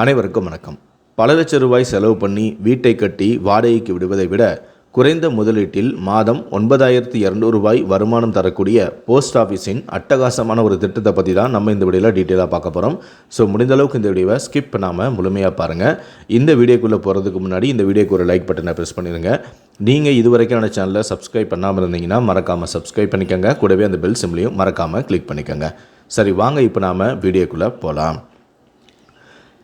அனைவருக்கும் வணக்கம். பல லட்ச ரூபாய் செலவு பண்ணி வீட்டை கட்டி வாடகைக்கு விடுவதை விட குறைந்த முதலீட்டில் மாதம் ஒன்பதாயிரத்தி இரநூறு ரூபாய் வருமானம் தரக்கூடிய போஸ்ட் ஆஃபீஸின் அட்டகாசமான ஒரு திட்டத்தை பற்றி தான் நம்ம இந்த வீடியோவில் டீட்டெயிலாக பார்க்க போகிறோம் ஸோ முடிந்த அளவுக்கு இந்த வீடியோவை ஸ்கிப் பண்ணாமல் முழுமையாக பாருங்கள் இந்த வீடியோக்குள்ளே போகிறதுக்கு முன்னாடி இந்த வீடியோக்கு ஒரு லைக் பட்டனை ப்ரெஸ் பண்ணிடுங்க நீங்கள் இது வரைக்கும் நம்ம சேனலை சப்ஸ்கிரைப் பண்ணாமல் இருந்தீங்கன்னா மறக்காமல் சப்ஸ்கிரைப் பண்ணிக்கோங்க. கூடவே அந்த பெல் சிம்லையும் மறக்காமல் கிளிக் பண்ணிக்கோங்க. சரி வாங்க இப்போ நாம் வீடியோக்குள்ளே போகலாம்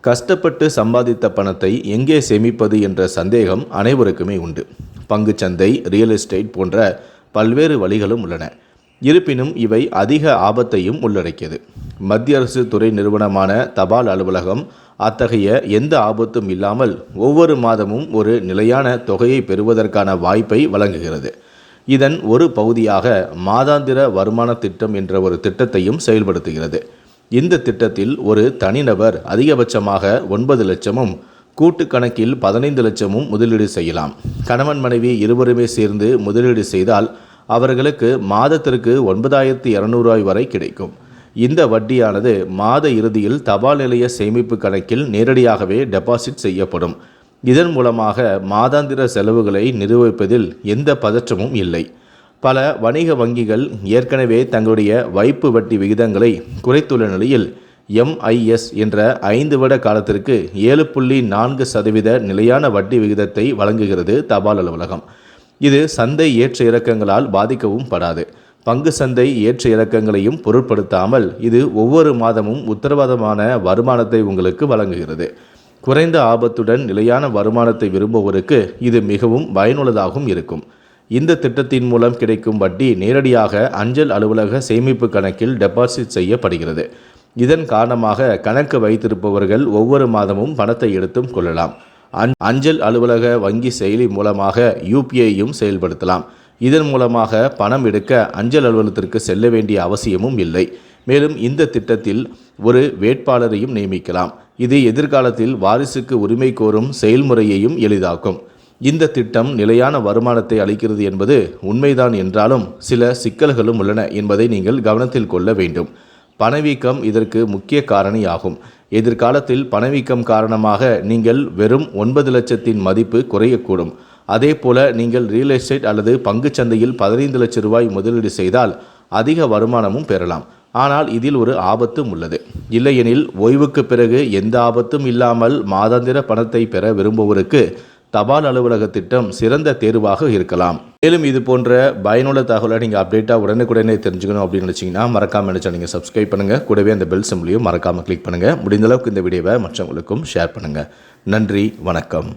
கஷ்டப்பட்டு சம்பாதித்த பணத்தை எங்கே சேமிப்பது என்ற சந்தேகம் அனைவருக்குமே உண்டு. பங்குச்சந்தை ரியல் எஸ்டேட் போன்ற பல்வேறு வழிகளும் உள்ளன. இருப்பினும் இவை அதிக ஆபத்தையும் உள்ளடக்கியது. மத்திய அரசு துறை நிறுவனமான தபால் அலுவலகம் அத்தகைய எந்த ஆபத்தும் இல்லாமல் ஒவ்வொரு மாதமும் ஒரு நிலையான தொகையை பெறுவதற்கான வாய்ப்பை வழங்குகிறது. இதன் ஒரு பகுதியாக மாதாந்திர வருமான திட்டம் என்ற ஒரு திட்டத்தையும் செயல்படுத்துகிறது. இந்த திட்டத்தில் ஒரு தனிநபர் அதிகபட்சமாக ஒன்பது லட்சமும் கூட்டு கணக்கில் பதினைந்து லட்சமும் முதலீடு செய்யலாம். கணவன் மனைவி இருவருமே சேர்ந்து முதலீடு செய்தால் அவர்களுக்கு மாதத்திற்கு ஒன்பதாயிரத்தி இரநூறுவாய் வரை கிடைக்கும். இந்த வட்டியானது மாத இறுதியில் தபால் நிலைய சேமிப்பு கணக்கில் நேரடியாகவே டெபாசிட் செய்யப்படும். இதன் மூலமாக மாதாந்திர செலவுகளை நிர்வகிப்பதில் எந்த பதற்றமும் இல்லை. பல வணிக வங்கிகள் ஏற்கனவே தங்களுடைய வைப்பு வட்டி விகிதங்களை குறைத்துள்ள நிலையில் எம்ஐஎஸ் என்ற ஐந்து வருட காலத்திற்கு ஏழு புள்ளி நான்கு சதவீத நிலையான வட்டி விகிதத்தை வழங்குகிறது தபால் அலுவலகம். இது சந்தை ஏற்ற இறக்கங்களால் பாதிக்கவும் படாது. பங்கு சந்தை ஏற்ற இறக்கங்களையும் பொருட்படுத்தாமல் இது ஒவ்வொரு மாதமும் உத்தரவாதமான வருமானத்தை உங்களுக்கு வழங்குகிறது. குறைந்த ஆபத்துடன் நிலையான வருமானத்தை விரும்புவோருக்கு இது மிகவும் பயனுள்ளதாகவும் இருக்கும். இந்த திட்டத்தின் மூலம் கிடைக்கும் வட்டி நேரடியாக அஞ்சல் அலுவலக சேமிப்பு கணக்கில் டெபாசிட் செய்யப்படுகிறது. இதன் காரணமாக கணக்கு வைத்திருப்பவர்கள் ஒவ்வொரு மாதமும் பணத்தை எடுத்தும் கொள்ளலாம். அஞ் அஞ்சல் அலுவலக வங்கி செயலி மூலமாக யூபிஐயும் செயல்படுத்தலாம். இதன் மூலமாக பணம் எடுக்க அஞ்சல் அலுவலகத்திற்கு செல்ல வேண்டிய அவசியமும் இல்லை. மேலும் இந்த திட்டத்தில் ஒரு வேட்பாளரையும் நியமிக்கலாம். இது எதிர்காலத்தில் வாரிசுக்கு உரிமை கோரும் செயல்முறையையும் எளிதாக்கும். இந்த திட்டம் நிலையான வருமானத்தை அளிக்கிறது என்பது உண்மைதான் என்றாலும் சில சிக்கல்களும் உள்ளன என்பதை நீங்கள் கவனத்தில் கொள்ள வேண்டும். பணவீக்கம் இதற்கு முக்கிய காரணியாகும். எதிர்காலத்தில் பணவீக்கம் காரணமாக நீங்கள் வெறும் ஒன்பது லட்சத்தின் மதிப்பு குறையக்கூடும். அதே போல நீங்கள் ரியல் எஸ்டேட் அல்லது பங்குச்சந்தையில் பதினைந்து லட்சம் ரூபாய் முதலீடு செய்தால் அதிக வருமானமும் பெறலாம். ஆனால் இதில் ஒரு ஆபத்தும் உள்ளது. இல்லையெனில் ஓய்வுக்கு பிறகு எந்த ஆபத்தும் இல்லாமல் மாதாந்திர பணத்தை பெற விரும்புவோருக்கு தபால் அலுவலக திட்டம் சிறந்த தேர்வாக இருக்கலாம். மேலும் இது போன்ற பயனுள்ள தகவலை நீங்கள் அப்டேட்டாக உடனுக்குடனே தெரிஞ்சுக்கணும் அப்படின்னு நினச்சிங்கன்னா மறக்காமல் நினச்சா நீங்கள் சப்ஸ்கிரைப் பண்ணுங்கள் கூடவே அந்த பெல் சிம்லையும் மறக்காமல் கிளிக் பண்ணுங்கள் முடிந்த அளவுக்கு இந்த வீடியோவை மற்றவங்களுக்கும் ஷேர் பண்ணுங்கள் நன்றி வணக்கம்.